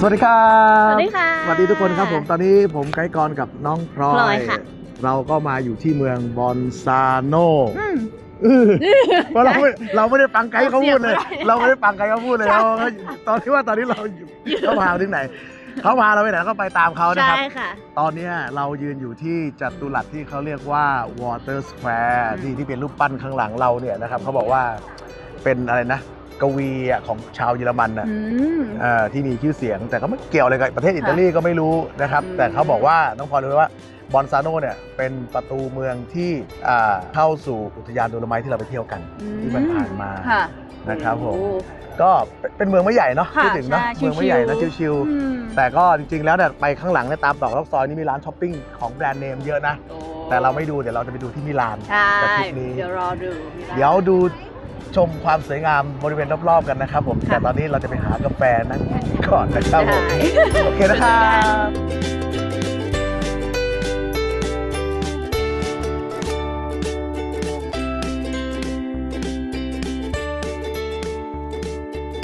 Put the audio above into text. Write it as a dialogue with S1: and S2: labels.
S1: สวัสดีครับ
S2: สวัสดีค่ะ
S1: สวัสดีทุกคนครับผมตอนนี้ผมไกด์กรกับน้องพลอ
S2: พลอยยค่ะ
S1: เราก็มาอยู่ที่เมืองบอนซาโน
S2: อืม
S1: เพราะเราไม่เราไม่ได้ฟังไกด์เขาพูดเลย
S2: เสียงไม่ได้
S1: เราไม่ได้ฟังไกด์เขาพูดเลย
S2: ใช่
S1: เราตอนที่ว่าตอนนี้เราอยู่เขาพาเราที่ไหนเขาพาเราไปไหนเราก็ไปตามเขานะ
S2: ใช่
S1: ครับ
S2: ค่ะ
S1: ตอนเนี้ยเรายืนอยู่ที่จัตุรัสที่เขาเรียกว่า Water Square ที่ที่เป็นรูปปั้นข้างหลังเราเนี่ยนะครับเขาบอกว่าเป็นอะไรนะ กวีอะของชาวเยอรมันนะ
S2: อืม
S1: เอ่อที่มีชื่อเสียง แต่ก็ไม่เกี่ยวอะไรกับประเทศอิตาลีก็ไม่รู้นะครับ
S2: อืม
S1: แต่เขาบอกว่าน้องพลอยรู้ไหมว่าบอนซาโนเนี่ยเป็นประตูเมืองที่อ่าเข้าสู่อุทยานโดโลไมท์ที่เราไปเที่ยวกัน ที่มันผ่านมา
S2: ค่ะ
S1: นะครับผม
S2: โอ้
S1: ก็เป็นเมืองไม่ใหญ่เนาะ
S2: ค่ะ
S1: พูดถึงเนาะ
S2: ใช่
S1: เมืองไม่ใหญ่นะ
S2: ชิวๆ
S1: ชิวๆ
S2: อืม
S1: แต่ก็จริงๆแล้วเนี่ยไปข้างหลังเนี่ยตามตอกซอกซอยนี่มีร้านช้อปปิ้งของแบรนด์เนมเยอะนะ
S2: โอ้
S1: แต่เราไม่ดูเดี๋ยวเราจะไปดูที่มิลาน
S2: ใช่
S1: กับทริปนี้
S2: เดี๋ยวรอดูมีร้าน
S1: เดี๋ยวดู ชมความสวยงามบริเวณรอบๆกันนะครับผม
S2: ค่ะ
S1: แต่ตอนนี้เราจะไปหากาแฟนั่งก่อนนะครับผม
S2: ได้
S1: โอเคนะครับ